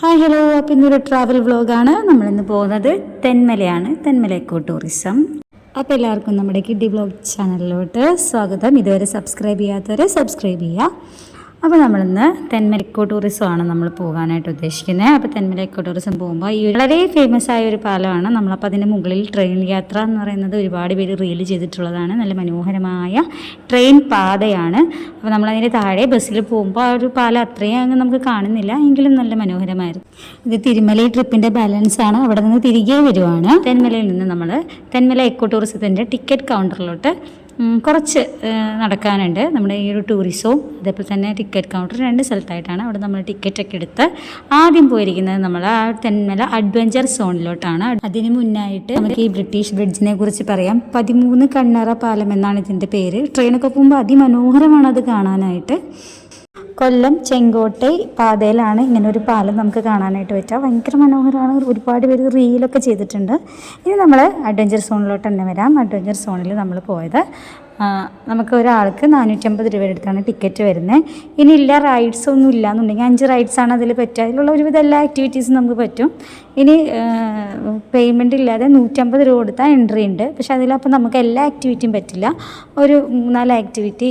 Hi hello അപ്പം ഇന്നൊരു travel വ്ളോഗാണ് നമ്മളിന്ന് പോകുന്നത് തെന്മലയാണ്. തെന്മല എക്കോ ടൂറിസം അപ്പോൾ എല്ലാവർക്കും നമ്മുടെ കിഡി വ്ളോഗ് ചാനലിലോട്ട് സ്വാഗതം. ഇതുവരെ സബ്സ്ക്രൈബ് ചെയ്യാത്തവരെ സബ്സ്ക്രൈബ് ചെയ്യുക. അപ്പോൾ നമ്മളിന്ന് തെന്മല എക്കോ ടൂറിസമാണ് നമ്മൾ പോകാനായിട്ട് ഉദ്ദേശിക്കുന്നത്. അപ്പോൾ തെന്മല ഇക്കോ ടൂറിസം പോകുമ്പോൾ ഈ വളരെ ഫേമസ് ആയ ഒരു പാലമാണ്. നമ്മളപ്പോൾ അതിന്റെ മുകളിൽ ട്രെയിൻ യാത്ര എന്ന് പറയുന്നത് ഒരുപാട് പേര് റീൽ ചെയ്തിട്ടുള്ളതാണ്. നല്ല മനോഹരമായ ട്രെയിൻ പാതയാണ്. അപ്പോൾ നമ്മളതിന്റെ താഴെ ബസ്സിൽ പോകുമ്പോൾ ആ ഒരു പാലം അത്രയും അങ്ങ് നമുക്ക് കാണുന്നില്ല. എങ്കിലും നല്ല മനോഹരമായിരുന്നു. ഇത് തിരുമല ട്രിപ്പിന്റെ ബാലൻസ് ആണ്. അവിടെ നിന്ന് തിരികെ വരുവാണ്. തെന്മലയിൽ നിന്ന് നമ്മൾ തെന്മല എക്കോ ടൂറിസത്തിന്റെ ടിക്കറ്റ് കൗണ്ടറിലോട്ട് കുറച്ച് നടക്കാനുണ്ട്. നമ്മുടെ ഈ ഒരു ടൂറിസവും അതേപോലെ തന്നെ ടിക്കറ്റ് കൗണ്ടർ രണ്ട് സ്ഥലത്തായിട്ടാണ് അവിടെ നമ്മൾ ടിക്കറ്റൊക്കെ എടുത്ത് ആദ്യം പോയിരിക്കുന്നത് നമ്മൾ ആ തെന്മല അഡ്വഞ്ചർ സോണിലോട്ടാണ്. അതിന് മുന്നായിട്ട് നമുക്ക് ഈ ബ്രിട്ടീഷ് ബ്രിഡ്ജിനെ കുറിച്ച് പറയാം. പതിമൂന്ന് കണ്ണറ പാലം എന്നാണ് ഇതിന്റെ പേര്. ട്രെയിനൊക്കെ പോകുമ്പോൾ അതിമനോഹരമാണ് അത് കാണാനായിട്ട്. കൊല്ലം ചെങ്കോട്ടൈ പാതയിലാണ് ഇങ്ങനെ ഒരു പാലം നമുക്ക് കാണാനായിട്ട് പറ്റുക. ഭയങ്കര മനോഹരമാണ്. ഒരുപാട് പേര് റീലൊക്കെ ചെയ്തിട്ടുണ്ട്. ഇനി നമ്മൾ അഡ്വഞ്ചർ സോണിലോട്ട് തന്നെ വരാം. അഡ്വഞ്ചർ സോണിൽ നമ്മൾ പോയത് നമുക്ക് ഒരാൾക്ക് നാനൂറ്റമ്പത് രൂപയുടെ അടുത്താണ് ടിക്കറ്റ് വരുന്നത് ഇനി ഇല്ല റൈഡ്സ് ഒന്നും ഇല്ല എന്നുണ്ടെങ്കിൽ അഞ്ച് റൈഡ്സ് ആണ് അതിൽ പറ്റുക. അതിലുള്ള ഒരുവിധ എല്ലാ ആക്ടിവിറ്റീസും നമുക്ക് പറ്റും. ഇനി പേയ്മെന്റ് ഇല്ലാതെ നൂറ്റമ്പത് രൂപ കൊടുത്താൽ എൻട്രി ഉണ്ട്. പക്ഷെ അതിലപ്പോൾ നമുക്ക് എല്ലാ ആക്ടിവിറ്റിയും പറ്റില്ല. ഒരു മൂന്നാൽ ആക്ടിവിറ്റി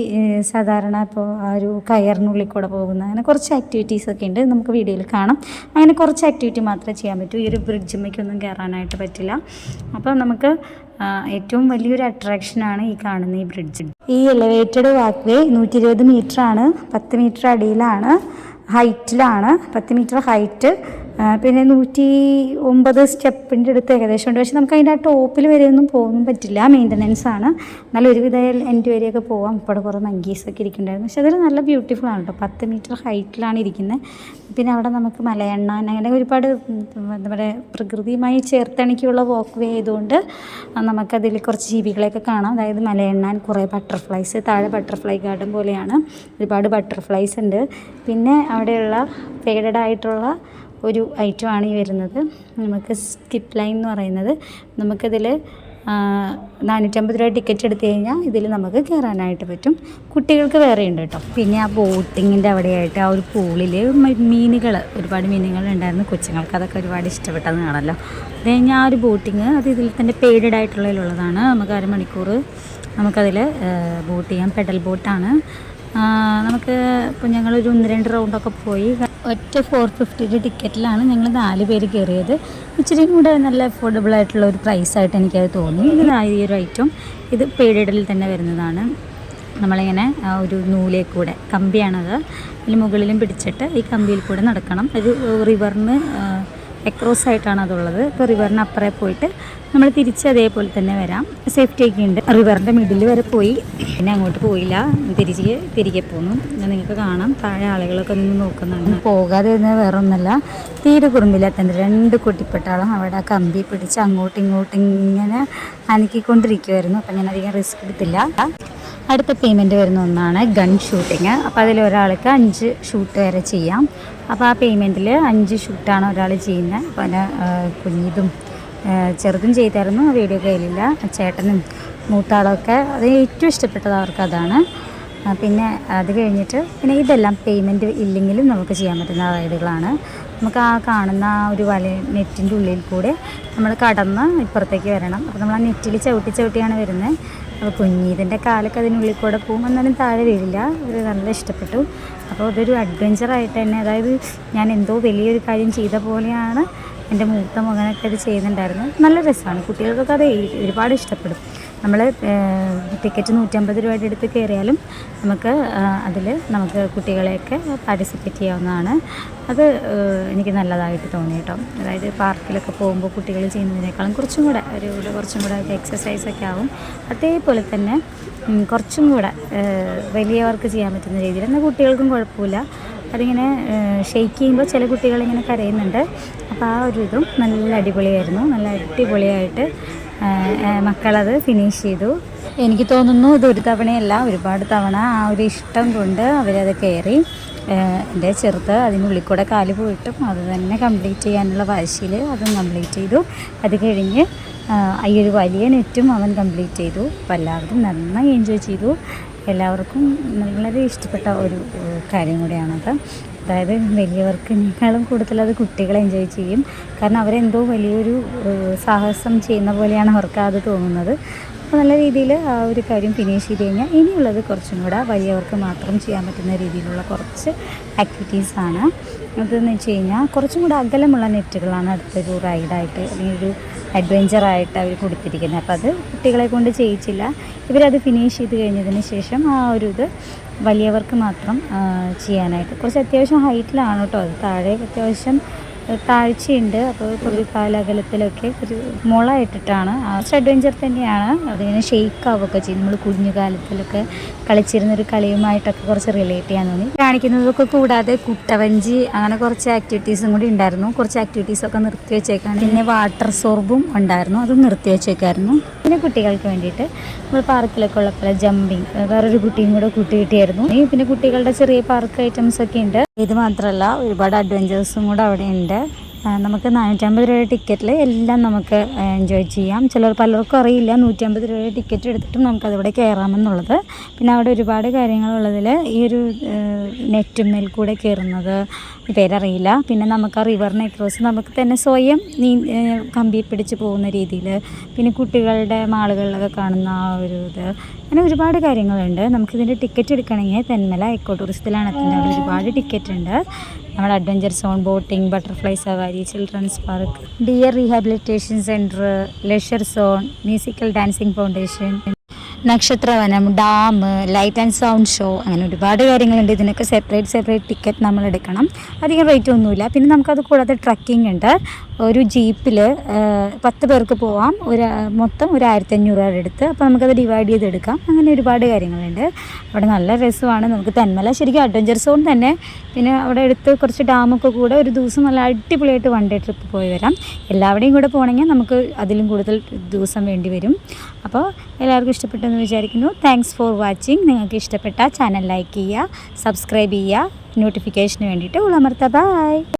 സാധാരണ ഇപ്പോൾ ഒരു കയറിനുള്ളിൽ കൂടെ പോകുന്ന അങ്ങനെ കുറച്ച് ആക്ടിവിറ്റീസ് ഒക്കെ ഉണ്ട്. നമുക്ക് വീഡിയോയിൽ കാണാം. അങ്ങനെ കുറച്ച് ആക്ടിവിറ്റി മാത്രമേ ചെയ്യാൻ പറ്റൂ. ഈ ഒരു ബ്രിഡ്ജിമ്മയ്ക്കൊന്നും കയറാനായിട്ട് പറ്റില്ല. അപ്പോൾ നമുക്ക് ഏറ്റവും വലിയൊരു അട്രാക്ഷനാണ് ഈ കാണുന്ന ഈ ബ്രിഡ്ജ് ഈ എലിവേറ്റഡ് വാക്ക് വേ നൂറ്റി ഇരുപത് മീറ്റർ ആണ് പത്ത് മീറ്റർ അടിയിലാണ് ഹൈറ്റിലാണ് പത്ത് മീറ്റർ ഹൈറ്റ് പിന്നെ നൂറ്റി ഒമ്പത് സ്റ്റെപ്പിന്റെ അടുത്ത് ഏകദേശം ഉണ്ട്. പക്ഷേ നമുക്ക് അതിന്റെ ആ ടോപ്പിൽ വരെയൊന്നും പോകാൻ പറ്റില്ല. മെയിന്റനൻസ് ആണ്. നല്ല ഒരുവിധ എന്റെ വരെയൊക്കെ പോകാം ഇപ്പോൾ കുറേ മങ്കീസൊക്കെ ഇരിക്കുന്നുണ്ടായിരുന്നു. പക്ഷെ അതിൽ നല്ല ബ്യൂട്ടിഫുൾ ആണ് കേട്ടോ. പത്ത് മീറ്റർ ഹൈറ്റിലാണ് ഇരിക്കുന്നത് പിന്നെ അവിടെ നമുക്ക് മലയെണ്ണ അങ്ങനെ ഒരുപാട് എന്താ പറയുക പ്രകൃതിയുമായി ചേർത്തണിക്കുള്ള വോക്ക് വേ ആയതുകൊണ്ട് നമുക്കതിൽ കുറച്ച് ജീവികളെയൊക്കെ കാണാം. അതായത് മലയെണ്ണാൻ കുറേ ബട്ടർഫ്ലൈസ് താഴെ ബട്ടർഫ്ലൈ ഗാർഡൻ പോലെയാണ്. ഒരുപാട് ബട്ടർഫ്ലൈസ് ഉണ്ട്. പിന്നെ അവിടെയുള്ള ഫേഡഡ് ആയിട്ടുള്ള ഒരു ഐറ്റമാണ് ഈ വരുന്നത്. നമുക്ക് സ്കിപ്പ് ലൈൻ എന്ന് പറയുന്നത്. നമുക്കിതിൽ നാനൂറ്റമ്പത് രൂപ ടിക്കറ്റ് എടുത്തു കഴിഞ്ഞാൽ ഇതിൽ നമുക്ക് കയറാനായിട്ട് പറ്റും. കുട്ടികൾക്ക് വേറെ ഉണ്ട് കേട്ടോ. പിന്നെ ആ ബോട്ടിങ്ങിന്റെ അവിടെയായിട്ട് ആ ഒരു പൂളിൽ മീനുകൾ ഒരുപാട് മീനുകൾ ഉണ്ടായിരുന്നു. കൊച്ചുങ്ങൾക്ക് അതൊക്കെ ഒരുപാട് ഇഷ്ടപ്പെട്ടതാണല്ലോ അത് കഴിഞ്ഞാൽ ആ ഒരു ബോട്ടിങ് അത് ഇതിൽ തന്നെ പെയ്ഡഡ് ആയിട്ടുള്ളതിലുള്ളതാണ്. നമുക്ക് അരമണിക്കൂർ നമുക്കതിൽ ബോട്ട് ചെയ്യാം. പെഡൽ ബോട്ടാണ്. നമുക്ക് ഇപ്പോൾ ഞങ്ങളൊരു ഒന്ന് രണ്ട് റൗണ്ടൊക്കെ പോയി. ഒറ്റ ഫോർ ഫിഫ്റ്റിയുടെ ടിക്കറ്റിലാണ് ഞങ്ങൾ നാല് പേര് കയറിയത് ഇച്ചിരി കൂടെ നല്ല അഫോർഡബിൾ ആയിട്ടുള്ള ഒരു പ്രൈസ് ആയിട്ട് എനിക്കത് തോന്നി. ഇത് ഈ ഒരു ഐറ്റം ഇത് പേടിയിടലിൽ തന്നെ വരുന്നതാണ്. നമ്മളിങ്ങനെ ഒരു നൂലേ കൂടെ കമ്പിയാണത്. അതിൽ മുകളിലും പിടിച്ചിട്ട് ഈ കമ്പിയിൽ കൂടെ നടക്കണം. ഒരു റിവറിന് എക്രോസ് ആയിട്ടാണ് അതുള്ളത്. ഇപ്പോൾ റിവറിന് അപ്പുറേ പോയിട്ട് നമ്മൾ തിരിച്ച് അതേപോലെ തന്നെ വരാം. സേഫ്റ്റി ഒക്കെ ഉണ്ട്. റിവറിന്റെ മിഡിൽ വരെ പോയി. പിന്നെ അങ്ങോട്ട് പോയില്ല. തിരിച്ച് തിരികെ പോന്നു. നിങ്ങൾക്ക് കാണാം. താഴെ ആളുകളൊക്കെ നിന്ന് നോക്കുന്നുണ്ട്. പോകാതെ തന്നെ വേറെ ഒന്നല്ല തീരെ കുറുമ്പില്ലാത്തതിന്റെ രണ്ട് കുട്ടിപ്പട്ടാളം അവിടെ കമ്പി പിടിച്ച് അങ്ങോട്ടും ഇങ്ങോട്ടും ഇങ്ങനെ അനക്കിക്കൊണ്ടിരിക്കുമായിരുന്നു അപ്പം ഞാൻ അധികം റിസ്ക് എടുത്തില്ല. അടുത്ത പേയ്മെന്റ് വരുന്ന ഒന്നാണ് ഗൺ ഷൂട്ടിങ് അപ്പോൾ അതിൽ ഒരാൾക്ക് അഞ്ച് ഷൂട്ട് വരെ ചെയ്യാം. അപ്പോൾ ആ പേയ്മെന്റിൽ അഞ്ച് ഷൂട്ടാണ് ഒരാൾ ചെയ്യുന്നത്. അപ്പോൾ അതിന് കുഞ്ഞിതും ചെറുതും ചെയ്തായിരുന്നു. വീഡിയോ കയ്യിലില്ല. ചേട്ടനും മൂത്താളൊക്കെ. അത് ഏറ്റവും ഇഷ്ടപ്പെട്ടത് അവർക്ക് അതാണ്. ആ, പിന്നെ അത് കഴിഞ്ഞിട്ട് പിന്നെ ഇതെല്ലാം പേയ്മെന്റ് ഇല്ലെങ്കിലും നമുക്ക് ചെയ്യാൻ പറ്റുന്ന റൈഡുകളാണ് നമുക്ക് ആ കാണുന്ന ആ ഒരു വല നെറ്റിന്റെ ഉള്ളിൽ കൂടെ നമ്മൾ കടന്ന് ഇപ്പുറത്തേക്ക് വരണം. അപ്പോൾ നമ്മൾ ആ നെറ്റിൽ ചവിട്ടി ചവിട്ടിയാണ് വരുന്നത്. അപ്പോൾ കുഞ്ഞീതിന്റെ കാലൊക്കെ അതിനുള്ളിൽ കൂടെ പോകും. എന്നാലും താഴെ വീഴില്ല. ഒരു നല്ല ഇഷ്ടപ്പെട്ടു. അപ്പോൾ അതൊരു അഡ്വഞ്ചറായിട്ട് തന്നെ അതായത് ഞാൻ എന്തോ വലിയൊരു കാര്യം ചെയ്ത പോലെയാണ് എന്റെ മൂത്ത മകനൊക്കെ അത് ചെയ്യുന്നുണ്ടായിരുന്നു നല്ല രസമാണ്. കുട്ടികൾക്കൊക്കെ അത് ഒരുപാട് ഇഷ്ടപ്പെടും. നമ്മൾ ടിക്കറ്റ് നൂറ്റമ്പത് രൂപയുടെ അടുത്ത് കയറിയാലും നമുക്ക് അതിൽ നമുക്ക് കുട്ടികളെയൊക്കെ പാർട്ടിസിപ്പേറ്റ് ചെയ്യാവുന്നതാണ്. അത് എനിക്ക് നല്ലതായിട്ട് തോന്നി കേട്ടോ. അതായത് പാർക്കിലൊക്കെ പോകുമ്പോൾ കുട്ടികൾ ചെയ്യുന്നതിനേക്കാളും കുറച്ചും കൂടെ ഒരു കുറച്ചും കൂടെ എക്സസൈസൊക്കെ ആവും. അതേപോലെ തന്നെ കുറച്ചും കൂടെ വലിയവർക്ക് ചെയ്യാൻ പറ്റുന്ന രീതിയിൽ എന്നാൽ കുട്ടികൾക്കും കുഴപ്പമില്ല. അതിങ്ങനെ ഷെയ്ക്ക് ചെയ്യുമ്പോൾ ചില കുട്ടികളിങ്ങനെ കരയുന്നുണ്ട്. അപ്പോൾ ആ ഒരു ഇതും നല്ല അടിപൊളിയായിരുന്നു. നല്ല അടിപൊളിയായിട്ട് മക്കളത് ഫിനിഷ് ചെയ്തു. എനിക്ക് തോന്നുന്നു ഇത് ഒരു തവണയല്ല ഒരുപാട് തവണ ആ ഒരു ഇഷ്ടം കൊണ്ട് അവരത് കയറി. എന്റെ ചെറുത്ത് അതിനുള്ളിൽ ഉള്ളിക്കൂടെ കാൽ പോയിട്ടും അത് തന്നെ കംപ്ലീറ്റ് ചെയ്യാനുള്ള വാശിയിൽ അതും കംപ്ലീറ്റ് ചെയ്തു. അത് കഴിഞ്ഞ് ഈ ഒരു വലിയ നെറ്റും അവൻ കംപ്ലീറ്റ് ചെയ്തു. അപ്പോൾ എല്ലാവരും നന്നായി എൻജോയ് ചെയ്തു. എല്ലാവർക്കും വളരെ ഇഷ്ടപ്പെട്ട ഒരു കാര്യം കൂടിയാണത്. അതായത് വലിയവർക്കിനേക്കാളും കൂടുതൽ അത് കുട്ടികൾ എൻജോയ് ചെയ്യും. കാരണം അവരെന്തോ വലിയൊരു സാഹസം ചെയ്യുന്ന പോലെയാണ് അവർക്ക് അത് തോന്നുന്നത്. അപ്പോൾ നല്ല രീതിയിൽ ആ ഒരു കാര്യം ഫിനിഷ് ചെയ്ത് കഴിഞ്ഞാൽ ഇനിയുള്ളത് കുറച്ചും കൂടെ വലിയവർക്ക് മാത്രം ചെയ്യാൻ പറ്റുന്ന രീതിയിലുള്ള കുറച്ച് ആക്ടിവിറ്റീസാണ് അതെന്ന് വെച്ച് കഴിഞ്ഞാൽ കുറച്ചും കൂടെ അകലമുള്ള നെറ്റുകളാണ് അടുത്തൊരു റൈഡായിട്ട് അല്ലെങ്കിൽ ഒരു അഡ്വഞ്ചറായിട്ട് അവർ കൊടുത്തിരിക്കുന്നത്. അപ്പോൾ അത് കുട്ടികളെ കൊണ്ട് ചെയ്യിച്ചില്ല. ഇവരത് ഫിനിഷ് ചെയ്ത് കഴിഞ്ഞതിന് ശേഷം ആ ഒരു ഇത് വലിയവർക്ക് മാത്രം ചെയ്യാനായിട്ട്. കുറച്ച് അത്യാവശ്യം ഹൈറ്റിലാണ് കേട്ടോ അത്. താഴെ അത്യാവശ്യം താഴ്ചയുണ്ട്. അപ്പോൾ കുറച്ച് കാലകലത്തിലൊക്കെ ഒരു മുള ഇട്ടിട്ടാണ് അഡ്വഞ്ചർ തന്നെയാണ്. അതിങ്ങനെ ഷെയ്ക്ക് ആവുകയൊക്കെ ചെയ്യും. നമ്മൾ കുഞ്ഞു കാലത്തിലൊക്കെ കളിച്ചിരുന്ന ഒരു കളിയുമായിട്ടൊക്കെ കുറച്ച് റിലേറ്റ് ചെയ്യാൻ തോന്നി. കാണിക്കുന്നതൊക്കെ കൂടാതെ കുട്ടവഞ്ചി അങ്ങനെ കുറച്ച് ആക്ടിവിറ്റീസും കൂടി ഉണ്ടായിരുന്നു. കുറച്ച് ആക്ടിവിറ്റീസൊക്കെ നിർത്തി വെച്ചേക്കാണ്. പിന്നെ വാട്ടർ സോർബും ഉണ്ടായിരുന്നു. അതും നിർത്തി വെച്ചേക്കായിരുന്നു. പിന്നെ കുട്ടികൾക്ക് വേണ്ടിയിട്ട് നമ്മൾ പാർക്കിലൊക്കെ ഉള്ള പോലെ ജമ്പിങ് വേറൊരു കുട്ടിയും കൂടെ കൂട്ടി കിട്ടിയായിരുന്നു. പിന്നെ കുട്ടികളുടെ ചെറിയ പാർക്ക് ഐറ്റംസ് ഒക്കെ ഉണ്ട്. ഇത് മാത്രമല്ല ഒരുപാട് അഡ്വഞ്ചേഴ്സും കൂടെ അവിടെ ഉണ്ട്. നമുക്ക് നാനൂറ്റമ്പത് രൂപയുടെ ടിക്കറ്റിൽ എല്ലാം നമുക്ക് എൻജോയ് ചെയ്യാം. ചിലർ പലർക്കും അറിയില്ല നൂറ്റമ്പത് രൂപയുടെ ടിക്കറ്റ് എടുത്തിട്ടും നമുക്ക് അതിവിടെ കയറാമെന്നുള്ളത് പിന്നെ അവിടെ ഒരുപാട് കാര്യങ്ങളുള്ളതിൽ ഈ ഒരു നെറ്റുമേൽ കൂടെ കയറുന്നത് പേരറിയില്ല. പിന്നെ നമുക്ക് ആ റിവറിനെ ക്രോസ് നമുക്ക് തന്നെ സ്വയം നീ കമ്പി പിടിച്ച് പോകുന്ന രീതിയിൽ പിന്നെ കുട്ടികളുടെ മാളുകളിലൊക്കെ കാണുന്ന ആ ഒരു ഇത്. അങ്ങനെ ഒരുപാട് കാര്യങ്ങളുണ്ട്. നമുക്കിതിന്റെ ടിക്കറ്റ് എടുക്കണമെങ്കിൽ തെന്മല എക്കോ ടൂറിസത്തിലാണ് അവിടെ ഒരുപാട് ടിക്കറ്റ് ഉണ്ട്. നമ്മുടെ അഡ്വഞ്ചർ സോൺ ബോട്ടിംഗ് ബട്ടർഫ്ലൈ സവാരി children's park deer rehabilitation centre leisure zone musical dancing foundation നക്ഷത്രവനം dam light and sound show അങ്ങനെ ഒരുപാട് കാര്യങ്ങളുണ്ട്. ഇതിനൊക്കെ സെപ്പറേറ്റ് സെപ്പറേറ്റ് ടിക്കറ്റ് നമ്മൾ എടുക്കണം അധികം റേറ്റ് ഒന്നുമില്ല. പിന്നെ നമുക്കത് കൂടാതെ ട്രക്കിംഗ് ഉണ്ട്. ഒരു ജീപ്പിൽ പത്ത് പേർക്ക് പോവാം. ഒരു മൊത്തം ഒരു ആയിരത്തി അഞ്ഞൂറ് രൂപയുടെ അടുത്ത്. അപ്പോൾ നമുക്കത് ഡിവൈഡ് ചെയ്തെടുക്കാം. അങ്ങനെ ഒരുപാട് കാര്യങ്ങളുണ്ട്. അവിടെ നല്ല രസമാണ്. നമുക്ക് തെന്മല ശരിക്കും അഡ്വഞ്ചർ സോൺ തന്നെ. പിന്നെ അവിടെ അടുത്ത് കുറച്ച് ഡാമൊക്കെ കൂടെ ഒരു ദിവസം നല്ല അടിപൊളിയായിട്ട് വൺ ഡേ ട്രിപ്പ് പോയി വരാം. എല്ലാവരുടെയും കൂടെ പോകണമെങ്കിൽ നമുക്ക് അതിലും കൂടുതൽ ദിവസം വേണ്ടി വരും. അപ്പോൾ എല്ലാവർക്കും ഇഷ്ടപ്പെട്ടെന്ന് വിചാരിക്കുന്നു. താങ്ക്സ് ഫോർ വാച്ചിങ് നിങ്ങൾക്ക് ഇഷ്ടപ്പെട്ട ചാനൽ ലൈക്ക് ചെയ്യുക സബ്സ്ക്രൈബ് ചെയ്യുക നോട്ടിഫിക്കേഷന് വേണ്ടിയിട്ട് ഉളമർത്ത ബൈ